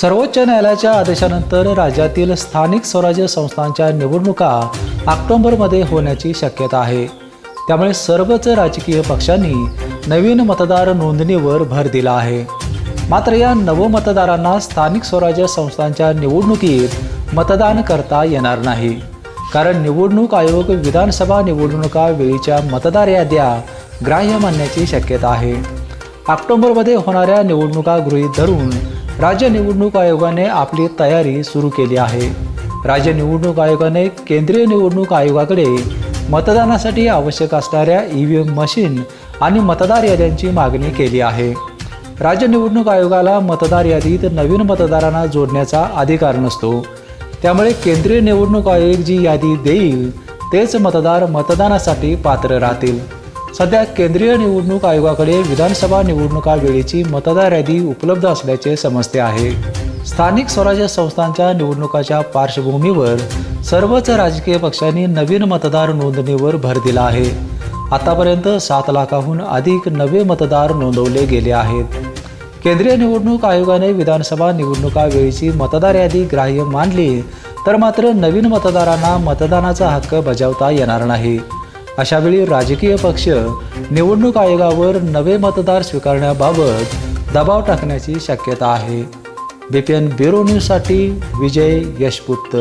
सर्वोच्च न्यायालयाच्या आदेशानंतर राज्यातील स्थानिक स्वराज्य संस्थांच्या निवडणुका ऑक्टोबरमध्ये होण्याची शक्यता आहे. त्यामुळे सर्वच राजकीय पक्षांनी नवीन मतदार नोंदणीवर भर दिला आहे. मात्र या नवमतदारांना स्थानिक स्वराज्य संस्थांच्या निवडणुकीत मतदान करता येणार नाही. कारण निवडणूक आयोग विधानसभा निवडणुका वेळीच्या मतदार याद्या ग्राह्य मानण्याची शक्यता आहे. ऑक्टोबरमध्ये होणाऱ्या निवडणुका गृहीत धरून राज्य निवडणूक आयोगाने आपली तयारी सुरू केली आहे. राज्य निवडणूक आयोगाने केंद्रीय निवडणूक आयोगाकडे मतदानासाठी आवश्यक असणाऱ्या ई व्ही एम मशीन आणि मतदार याद्यांची मागणी केली आहे. राज्य निवडणूक आयोगाला मतदार यादीत नवीन मतदारांना जोडण्याचा अधिकार नसतो. त्यामुळे केंद्रीय निवडणूक आयोग जी यादी देईल तेच मतदार मतदानासाठी पात्र राहतील. सध्या केंद्रीय निवडणूक आयोगाकडे विधानसभा निवडणुका वेळेची मतदार यादी उपलब्ध असल्याचे समजते आहे. स्थानिक स्वराज्य संस्थांच्या निवडणुकाच्या पार्श्वभूमीवर सर्वच राजकीय पक्षांनी नवीन मतदार नोंदणीवर भर दिला आहे. आतापर्यंत सात लाखाहून अधिक नवे मतदार नोंदवले गेले आहेत. केंद्रीय निवडणूक आयोगाने विधानसभा निवडणुका वेळीची मतदार यादी ग्राह्य मानली तर मात्र नवीन मतदारांना मतदानाचा हक्क बजावता येणार नाही. अशावेळी राजकीय पक्ष निवडणूक आयोगावर नवे मतदार स्वीकारण्याबाबत दबाव टाकण्याची शक्यता आहे. बीपीएन ब्युरो न्यूजसाठी विजय यशपुत्त